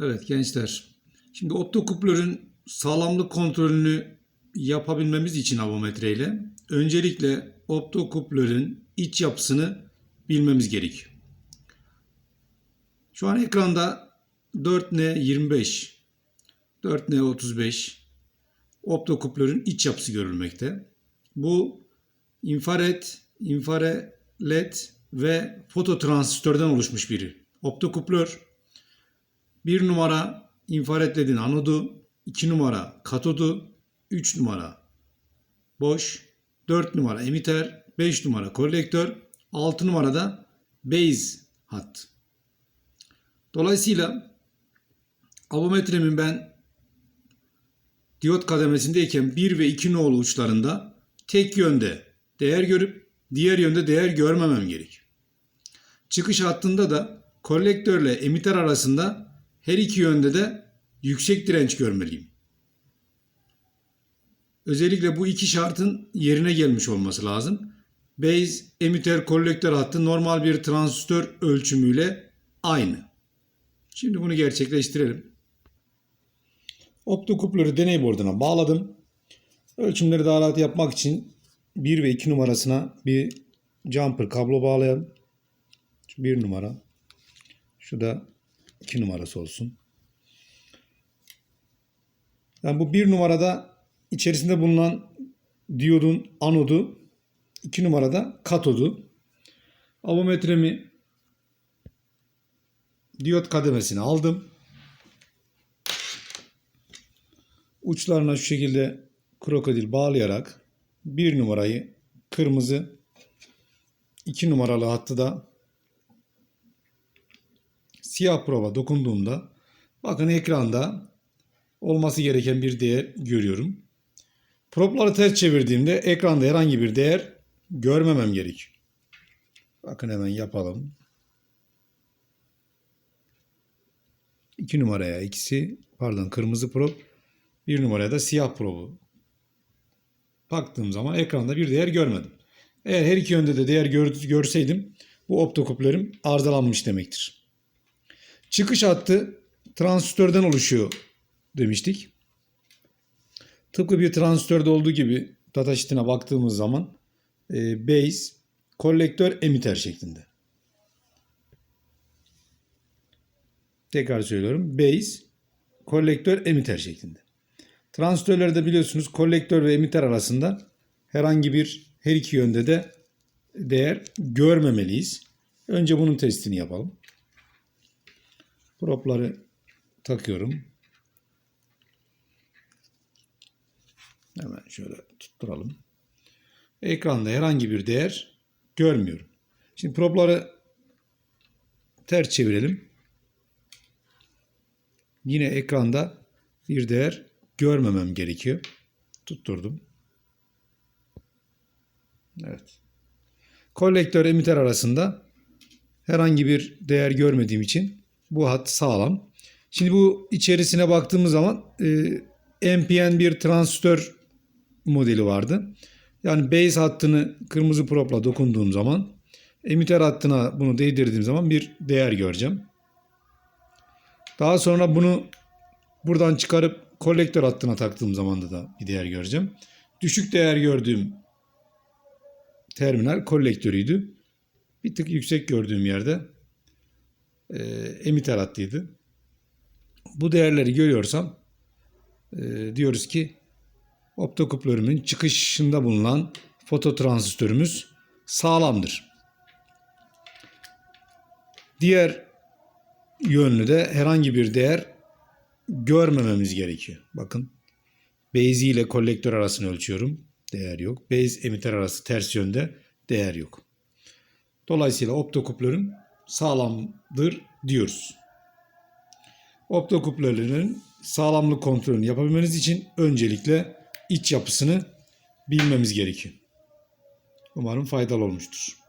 Evet gençler. Şimdi optokuplörün sağlamlık kontrolünü yapabilmemiz için avometre ile öncelikle optokuplörün iç yapısını bilmemiz gerekiyor. Şu an ekranda 4N25, 4N35 optokuplörün iç yapısı görülmekte. Bu infrared, infrared ve fototransistörden oluşmuş bir optokuplör. Bir numara infrared ledin anodu, 2 numara katodu, 3 numara boş, 4 numara emiter, 5 numara kolektör, 6 numarada base hat. Dolayısıyla avometremin ben diyot kademesindeyken 1 ve 2 nolu uçlarında tek yönde değer görüp diğer yönde değer görmemem gerek. Çıkış hattında da kolektörle emiter arasında her iki yönde de yüksek direnç görmeliyim. Özellikle bu iki şartın yerine gelmiş olması lazım. Base emiter kolektör hattı normal bir transistör ölçümüyle aynı. Şimdi bunu gerçekleştirelim. Optokupları deney boarduna bağladım. Ölçümleri daha rahat yapmak için 1 ve 2 numarasına bir jumper kablo bağlayalım. Şu 1 numara. Şu da 2 numarası olsun. Yani bu 1 numarada içerisinde bulunan diyodun anodu, 2 numarada katodu. Avometremi diyot kademesine aldım. Uçlarına şu şekilde krokodil bağlayarak bir numarayı kırmızı, iki numaralı hattı da siyah prova dokunduğumda bakın ekranda olması gereken bir değer görüyorum. Propları ters çevirdiğimde ekranda herhangi bir değer görmemem gerekiyor. Bakın hemen yapalım. 2 numaraya ikisi pardon kırmızı prop bir numaraya da siyah probu. Baktığım zaman ekranda bir değer görmedim. Eğer her iki yönde de değer gör, görseydim bu optokuplerim arızalanmış demektir. Çıkış hattı transistörden oluşuyor demiştik. Tıpkı bir transistörde olduğu gibi data sheet'ine baktığımız zaman e, base, kolektör, emiter şeklinde. Tekrar söylüyorum. Base, kolektör, emiter şeklinde. Transistörlerde biliyorsunuz kolektör ve emiter arasında herhangi bir her iki yönde de değer görmemeliyiz. Önce bunun testini yapalım. Propları takıyorum. Hemen şöyle tutturalım. Ekranda herhangi bir değer görmüyorum. Şimdi propları ters çevirelim. Yine ekranda bir değer görmemem gerekiyor. Tutturdum. Evet. Kolektör emiter arasında herhangi bir değer görmediğim için bu hat sağlam. Şimdi bu içerisine baktığımız zaman e, NPN bir transistör modeli vardı. Yani base hattını kırmızı propla dokunduğum zaman emiter hattına bunu değdirdiğim zaman bir değer göreceğim. Daha sonra bunu buradan çıkarıp kolektör hattına taktığım zaman da bir değer göreceğim. Düşük değer gördüğüm terminal kolektörüydü. Bir tık yüksek gördüğüm yerde e, emiter hattıydı. Bu değerleri görüyorsam e, diyoruz ki optokuplörümün çıkışında bulunan fototransistörümüz sağlamdır. Diğer yönlü de herhangi bir değer görmememiz gerekiyor. Bakın base ile kolektör arasını ölçüyorum. Değer yok. Base emiter arası ters yönde değer yok. Dolayısıyla optokuplörüm sağlamdır diyoruz. Optokuplörlerin sağlamlık kontrolünü yapabilmeniz için öncelikle iç yapısını bilmemiz gerekiyor. Umarım faydalı olmuştur.